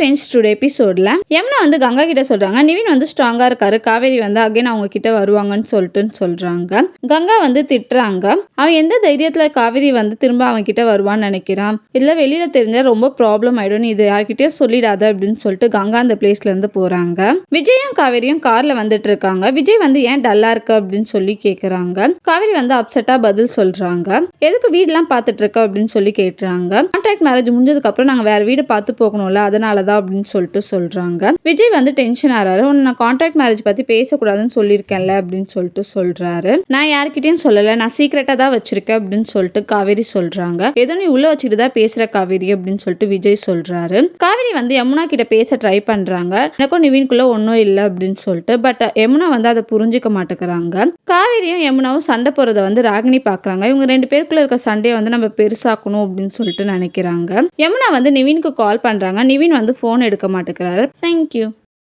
Friends today எபிசோடில் யமுனா வந்து கங்கா கிட்ட சொல்கிறாங்க நிவின் வந்து ஸ்ட்ராங்காக இருக்காரு. காவேரி வந்து அகைன் அவங்க கிட்ட வருவாங்கன்னு சொல்லிட்டுன்னு சொல்கிறாங்க கங்கா வந்து திட்டுறாங்க. அவன் எந்த தைரியத்தில் காவேரி வந்து திரும்ப அவன் கிட்ட வருவான்னு நினைக்கிறான்? இல்லை வெளியில் தெரிஞ்சால் ரொம்ப ப்ராப்ளம் ஆகிடும் இது இதை யார்கிட்டயும் சொல்லிடாத அப்படின்னு சொல்லிட்டு கங்கா அந்த பிளேஸ்லேருந்து போகிறாங்க விஜயும் காவேரியும் காரில் வந்துட்டு இருக்காங்க. விஜய் வந்து ஏன் டல்லாக இருக்கு அப்படின்னு சொல்லி கேட்குறாங்க காவேரி வந்து அப்செட்டாக பதில் சொல்கிறாங்க எதுக்கு வீடெலாம் பார்த்துட்டு இருக்க அப்படின்னு சொல்லி கேட்டுறாங்க கான்ட்ராக்ட் மேரேஜ் முடிஞ்சதுக்கப்புறம் நாங்கள் வேறு வீடு பார்த்து போகணும்ல அதனால தான் அப்படின்னு சொல்லிட்டு சொல்கிறாங்க விஜய் வந்து டென்ஷன் ஆறாரு. உன்னை நான் கான்ட்ராக்ட் மேரேஜ் பற்றி பேசக்கூடாதுன்னு சொல்லியிருக்கேன்ல அப்படின்னு சொல்லிட்டு சொல்கிறாரு நான் யார்கிட்டயும் சொல்லலை. நான் சீக்கிரட்டாக தான் வச்சிருக்கேன் அப்படின்னு சொல்லிட்டு காவேரி சொல்கிறாங்க ஏதோ நீ உள்ளே வச்சுட்டு தான் பேசுகிற காவேரி அப்படின்னு சொல்லிட்டு விஜய் சொல்கிறாரு காவேரி வந்து யமுனா கிட்ட பேச ட்ரை பண்ணுறாங்க எனக்கும் நிவீனுக்குள்ளே ஒன்றும் இல்லை அப்படின்னு சொல்லிட்டு பட் யமுனா வந்து அதை புரிஞ்சுக்க மாட்டேங்கிறாங்க. காவேரியும் யமுனாவும் சண்டை போகிறத வந்து ராகினி பார்க்குறாங்க இவங்க ரெண்டு பேருக்குள்ளே இருக்க சண்டையை வந்து நம்ம பெருசாக்கணும் அப்படின்னு சொல்லிட்டு நினைக்கிறேன் நினைக்கிறாங்க யமுனா வந்து நிவினுக்கு கால் பண்ணுறாங்க நிவின் வந்து ஃபோன் எடுக்க மாட்டேங்கிறாரு. தேங்க்யூ